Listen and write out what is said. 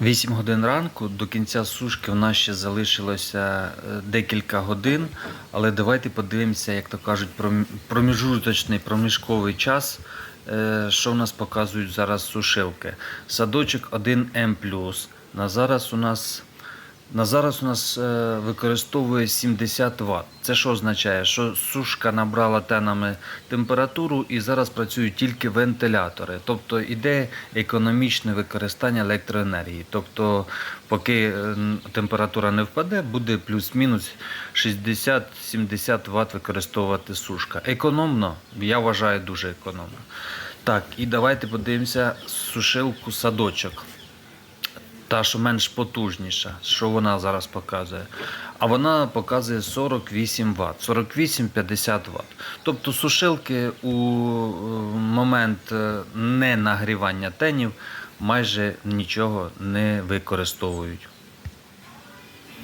8 годин ранку до кінця сушки в нас ще залишилося е, декілька годин, але давайте подивимося, як то кажуть, пром- проміжуточний проміжковий час, е, що в нас показують зараз сушилки. Садочок 1М. На зараз у нас на зараз у нас е, використовує 70 Вт. Це що означає? Що сушка набрала тенами температуру і зараз працюють тільки вентилятори.Тобто іде економічне використання електроенергії. Тобто, поки е, температура не впаде, буде плюс-мінус 60-70 Вт використовувати сушка. Економно, я вважаю, дуже економно. Так, і давайте подивимося сушилку садочок та, що менш потужніша, що вона зараз показує. А вона показує 48 Вт, 48-50 Вт. Тобто сушилки у е, момент ненагрівання не нагрівання тенів майже нічого не використовують.